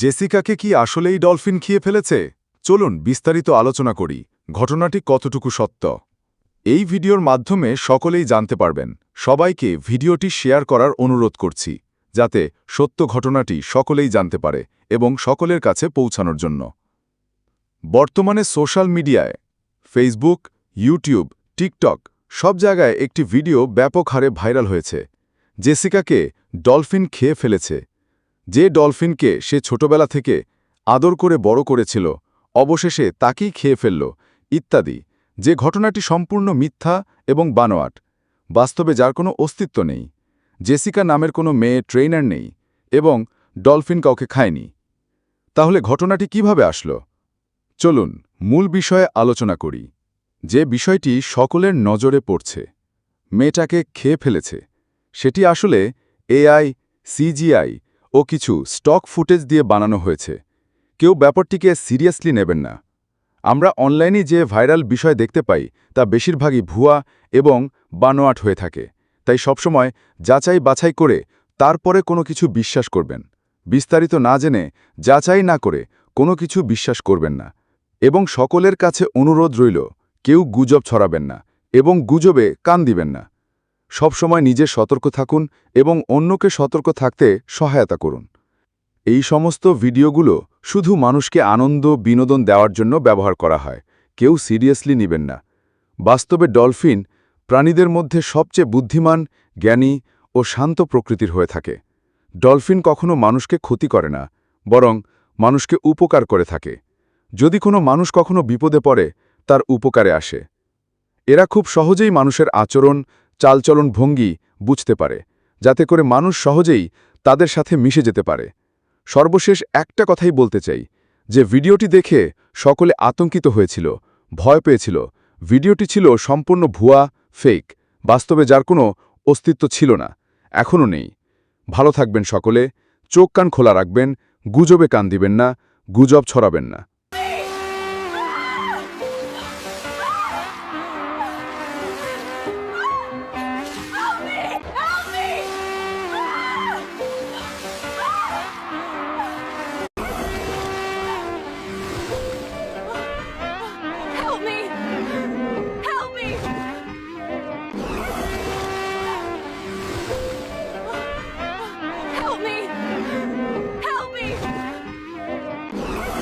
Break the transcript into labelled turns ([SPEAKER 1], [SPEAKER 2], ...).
[SPEAKER 1] জেসিকাকে কি আসলেই ডলফিন খেয়ে ফেলেছে? চলুন বিস্তারিত আলোচনা করি, ঘটনাটি কতটুকু সত্য? এই ভিডিওর মাধ্যমে সকলেই জানতে পারবেন, সবাইকে ভিডিওটি শেয়ার করার অনুরোধ করছি। যাতে সত্য ঘটনাটি সকলেই জানতে পারে এবং সকলের কাছে পৌঁছানোর জন্য। বর্তমানে সোশ্যাল মিডিয়ায় ফেসবুক, ইউটিউব, টিকটক সব জায়গায় একটি ভিডিও ব্যাপক হারে ভাইরাল হয়েছে। জেসিকাকে ডলফিন খেয়ে ফেলেছে। যে ডলফিনকে সে ছোটবেলা থেকে আদর করে বড় করেছিল, অবশেষে তাকেই খেয়ে ফেলল, ইত্যাদি। যে ঘটনাটি সম্পূর্ণ মিথ্যা এবং বানোয়াট, বাস্তবে যার কোনো অস্তিত্ব নেই। জেসিকা নামের কোনো মেয়ে ট্রেনার নেই এবং ডলফিন কাউকে খায়নি। তাহলে ঘটনাটি কীভাবে আসলো? চলুন মূল বিষয়ে আলোচনা করি। যে বিষয়টি সকলের নজরে পড়ছে, মেয়েটাকে খেয়ে ফেলেছে, সেটি আসলে এআই, সিজিআই ও কিছু স্টক ফুটেজ দিয়ে বানানো হয়েছে। কেউ ব্যাপারটিকে সিরিয়াসলি নেবেন না। আমরা অনলাইনে যে ভাইরাল বিষয় দেখতে পাই তা বেশিরভাগই ভুয়া এবং বানোয়াট হয়ে থাকে। তাই সবসময় যাচাই বাছাই করে তারপরে কোনো কিছু বিশ্বাস করবেন। বিস্তারিত না জেনে যাচাই না করে কোনো কিছু বিশ্বাস করবেন না। এবং সকলের কাছে অনুরোধ রইল, কেউ গুজব ছড়াবেন না এবং গুজবে কান দিবেন না। সবসময় নিজে সতর্ক থাকুন এবং অন্যকে সতর্ক থাকতে সহায়তা করুন। এই সমস্ত ভিডিওগুলো শুধু মানুষকে আনন্দ, বিনোদন দেওয়ার জন্য ব্যবহার করা হয়, কেউ সিরিয়াসলি নেবেন না। বাস্তবে ডলফিন প্রাণীদের মধ্যে সবচেয়ে বুদ্ধিমান, জ্ঞানী ও শান্ত প্রকৃতির হয়ে থাকে। ডলফিন কখনো মানুষকে ক্ষতি করে না, বরং মানুষকে উপকার করে থাকে। যদি কোনো মানুষ কখনো বিপদে পড়ে, তার উপকারে আসে। এরা খুব সহজেই মানুষের আচরণ, চালচলন ভঙ্গি বুঝতে পারে, যাতে করে মানুষ সহজেই তাদের সাথে মিশে যেতে পারে। সর্বশেষ একটা কথাই বলতে চাই, যে ভিডিওটি দেখে সকলে আতঙ্কিত হয়েছিল, ভয় পেয়েছিল। ভিডিওটি ছিল সম্পূর্ণ ভুয়া ফেক, বাস্তবে যার কোনো অস্তিত্ব ছিল না, এখনও নেই। ভালো থাকবেন সকলে, চোখ কান খোলা রাখবেন, গুজবে কান দিবেন না, গুজব ছড়াবেন না।